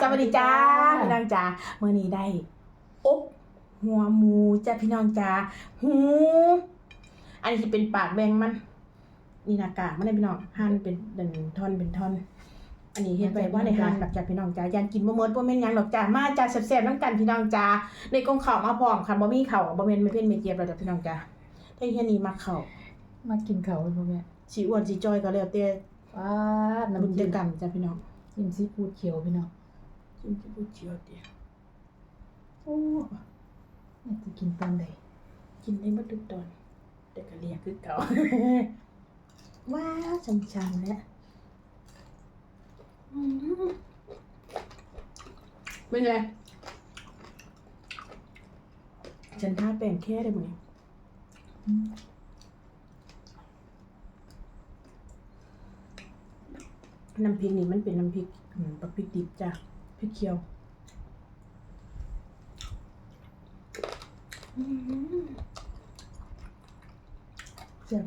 สวัสดีจ้าพี่น้องจ้าเมื่อนี้ได้อบหัวหมูจ้าพี่น้องจ้าหู อันนี้จะเป็นปากแบงมัน นี่หน้ากากมันได้พี่น้องหั่นเป็นเป็นท่อนเป็นท่อน อันนี้เฮ็ดไว้ว่าในหั่นแบบจ้าพี่น้องจ้ายันกินบ่หมดบ่แม่นหยังดอกจ้ามาจ้าแซ่บๆนำกันพี่น้องจ้าในกองข้าวมาพร้อมค่ะบ่มีข้าวบ่แม่นไม่เพิ่นไม่เจี๊ยบแล้วจ้าพี่น้องจ้าถ้าเฮียนี่มาข้าวมากินเขาวพ่อแม่สิอ้วนสิจ้อยก็แล้วแต่ว้าดบุญน้ำเจจิ้มกรรมจ้าพี่น้องจิ้มซีฟู้ดเขียวพี่น้อง กินสิบ่เจียวเด้โอ้อยากจะกินตอนใดกินได้หมดทุกตอน แต่ก็เรียกคือเก่า ว้าวช้ำๆแล้วอืมเป็นไงฉันทาแป้งแค่ได้ไหมอืมน้ำพริกนี่มันเป็นน้ำพริกอืมปักพริกดิบจ้ะ พริกเขียวอืมแซ่บ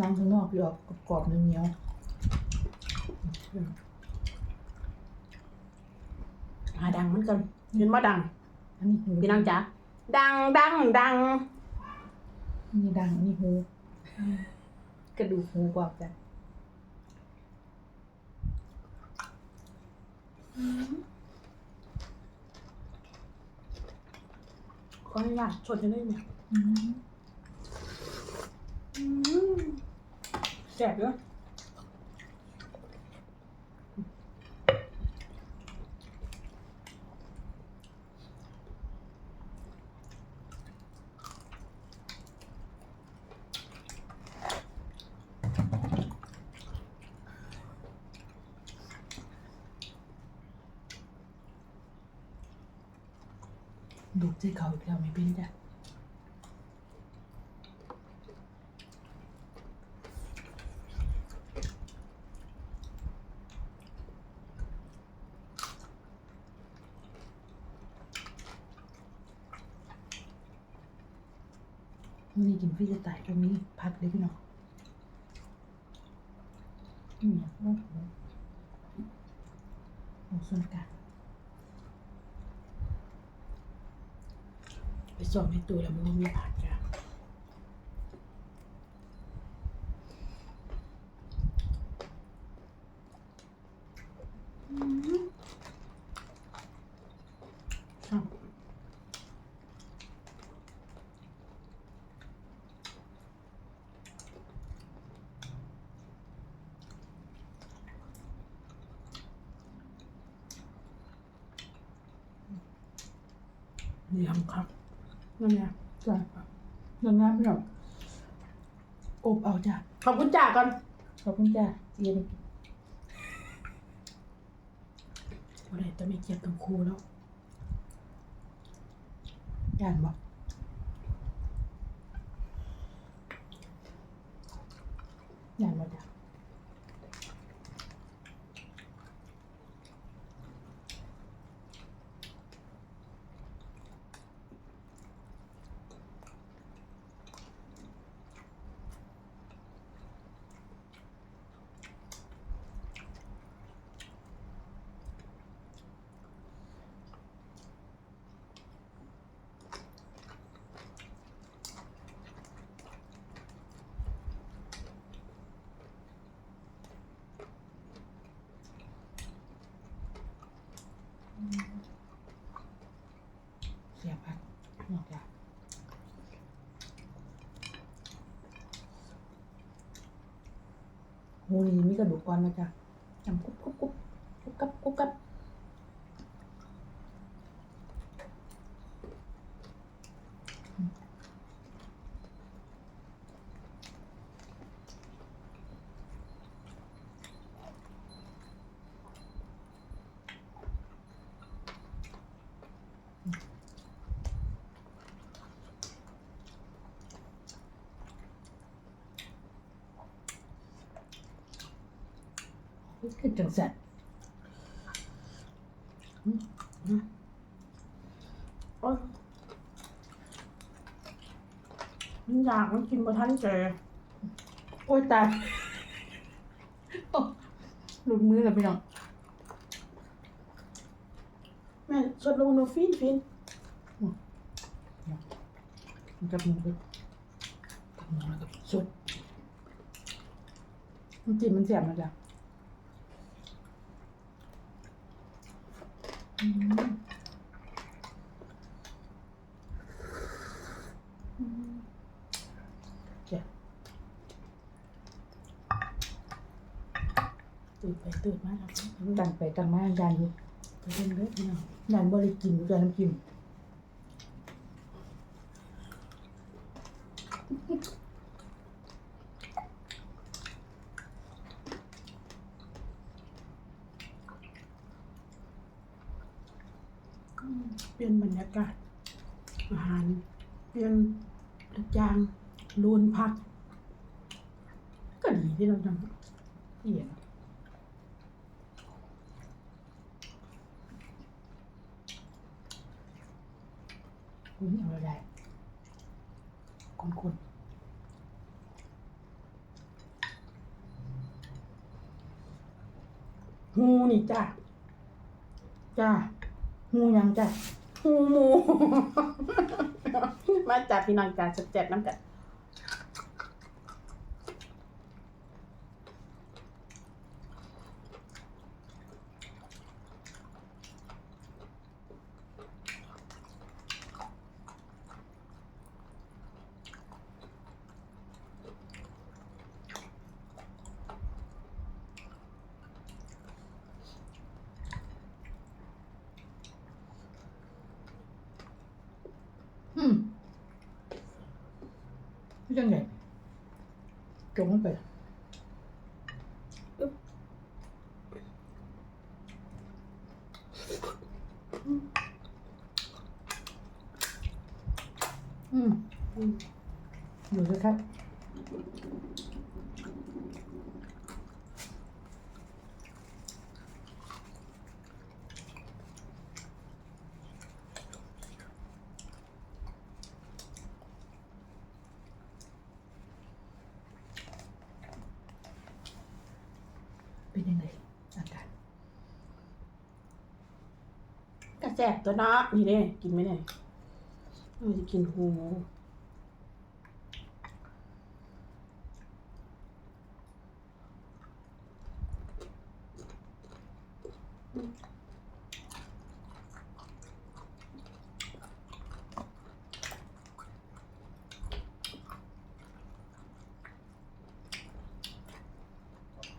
น้ำข้างนอกพี่ออกกรอบๆเหนียวหาดังเหมือนกันเห็นว่าดังๆอันนี้หูพี่น้องจ๋าดังดังดังอันนี้ดังอันนี้หูกระดูกหูกรอบจ้ะ ขอให้ยากชดจะได้ไหมอืมแสบเย ดูใจเขาอีกแล้วไม่เป็นจ้ะวันนี้กินพี่จะตายตรงนี้พักเลยพี่น้องอืมโอ้โหโอ้ส่วนกลาง ไปสอบ ในตัวแล้วมันไม่มีผ่านจ้ะชอบเยี่ยมครับ นั่นไงจ้ะยังงามพี่น้องอบเอาจ้ะขอบคุณจ่าก่อน ขอบคุณจ้ะเย็นวันไหนจะไม่เกียดกับครูแล้วย่านบอกย่านบอกจ้ะ เสียพักนอกจาก หมูนี่มีกระดูกอ่อนนะจ๊ะจำกุ๊บกุ๊บกุ๊บกุ๊บกับกุ๊บกับ คือจังสันโอ๊ยมันอยากมันกินมาทันเจโอ้ยตายโอ้หลุดมือแล้วพี่น้องแม่สดลงโนฟินฟินมันกับมูด้วยกับหมูแล้วกับสดมันจิ้มมันเสียบนะจ๊ะอืมอืมเจ้ะ ตื่นไปตื่นมาแล้วตั้งไปตั้งมายันอยู่ไปเล่นเด้อพี่น้องยันบริกินยันน้ำจิ้ม เปลี่ยนบรรยากาศ อาหาร เปลี่ยนทุกอย่างรูนพัก ก็ดีที่เราทำเอี่ยนอุ้ยเอาอะไรคนคนหูนี่จ้ะๆจ้า หูยังจ้ะ หูหมู มาจากพี่น้องจ้าแจ็บๆน้ำกัน อืม ยังไงจงมันไปอืมอืมอยู่เลยครับ เป็นยังไงอาการ กระ แจบตัวเนาะนี่เด้กินไหมเนี่ยเราจะกินหูห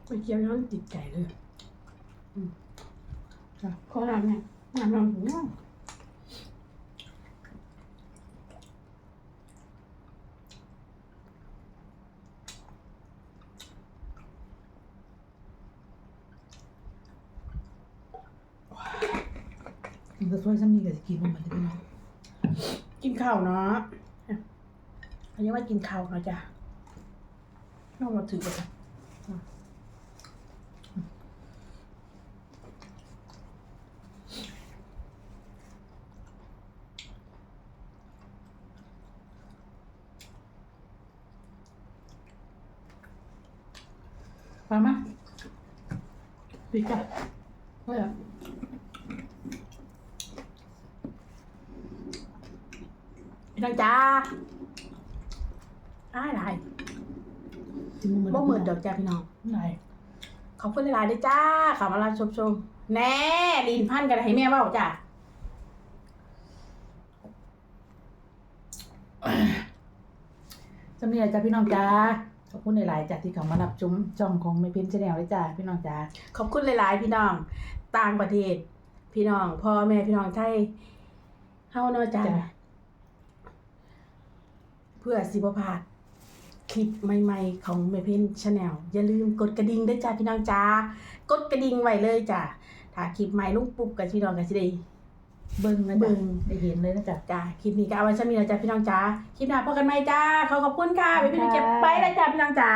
ไปเคี้ยวแล้วติดใจเลยจ้ะขอน้ำเนี่ย น้ำน้ำหูมันก็ช่วยซ้ำนี่กับสกินมันเหมือนกันเนาะกินข้าวเนาะอันนี้ว่ากินข้าวเนาะจ้ะน้องมาถือกัน ปามาปิดจ้ะเฮ้ยอะพี่น้องจ้าอ้ายหลายจิ้มมันบ่เหมือนดอกจ้าพี่น้องไหนขอบคุณหลายๆด้วยจ้าขับมาลาชมชมแน่ลินพันกันให้แม่เว่าจ้ะสำเนียงจ้าพี่น้องจ้า ขอบคุณหลายๆจ้าที่เขามารับชมช่องของไม่เพ้นชาแนลเลยจ้าพี่น้องจ้าขอบคุณหลายๆ พี่น้องต่างประเทศ พี่น้องพ่อแม่พี่น้องไทยเฮาเนาะจ้าจ้ะเพื่อสิบพลาดคลิปใหม่ๆ ของแม่เพ็ญชาแนลอย่าลืมกดกระดิ่งด้วยจ้าพี่น้องจ้ากดกระดิ่งไว้เลยจ้าถ้าคลิปใหม่ลุงปุ๊บกับพี่น้องก็สิได้ เบิ้งนะเบิ่จ้างได้เห็นเลยนะจ้าจ้าคลิปนี้ก็เอาไว้ซะมีแล้วจ้าพี่น้องจ้าคลิปหน้าพบกันใหม่จ้าขอขอบคุณค่ะไปพี่น้องเก็บไปแล้วจ้าพี่น้องจ้า